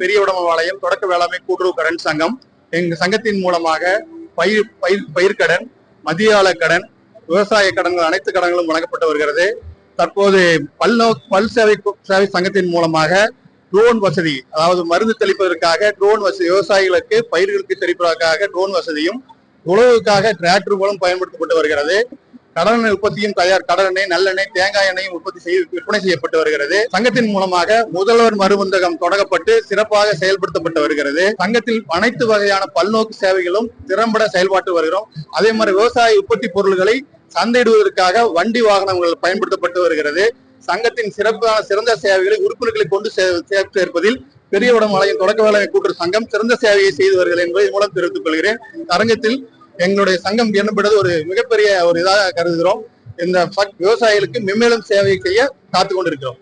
பெரிய உடம்பாளையம் தொடக்க வேளாண்மை கூட்டுறவு கடன் சங்கம். எங்க சங்கத்தின் மூலமாக பயிர் பயிர் பயிர்க்கடன் மதியாள கடன் விவசாய கடன்கள் அனைத்து கடன்களும் வழங்கப்பட்டு வருகிறது. தற்போது பல்நோ பல் சேவை சேவை சங்கத்தின் மூலமாக ட்ரோன் வசதி அதாவது மருந்து தெளிப்பதற்காக ட்ரோன் வசதி விவசாயிகளுக்கு பயிர்களுக்கு தெளிப்பதற்காக ட்ரோன் வசதியும் உழவுக்காக டிராக்டர் மூலம் பயன்படுத்தப்பட்டு வருகிறது. கடலெண்ணெய் உற்பத்தியும் தயார் கடலெண்ணெய் நல்லெண்ணெய் தேங்காய் எண்ணெயும் உற்பத்தி செய்ய விற்பனை செய்யப்பட்டு வருகிறது. சங்கத்தின் மூலமாக முதல்வர் மருவந்தகம் தொடங்கப்பட்டு சிறப்பாக செயல்படுத்தப்பட்டு வருகிறது. சங்கத்தில் அனைத்து வகையான பல்நோக்கு சேவைகளும் திறம்பட செயல்பாட்டு வருகிறோம். அதே மாதிரி விவசாய உற்பத்தி பொருள்களை சந்தையிடுவதற்காக வண்டி வாகனங்கள் பயன்படுத்தப்பட்டு வருகிறது. சங்கத்தின் சிறப்பான சிறந்த சேவைகளை உறுப்பினர்களை கொண்டு சேர்ப்பதில் பெரிய தொடக்க வேலை கூட்டுறவு சங்கம் சிறந்த சேவையை செய்து வருகிறது என்பதை மூலம் தெரிவித்துக் கொள்கிறேன். அரங்கத்தில் எங்களுடைய சங்கம் என்னப்படுறது ஒரு மிகப்பெரிய ஒரு இதாக கருதுகிறோம். இந்த விவசாயிகளுக்கு மென்மேலும் சேவை செய்ய காத்துக் கொண்டிருக்கிறோம்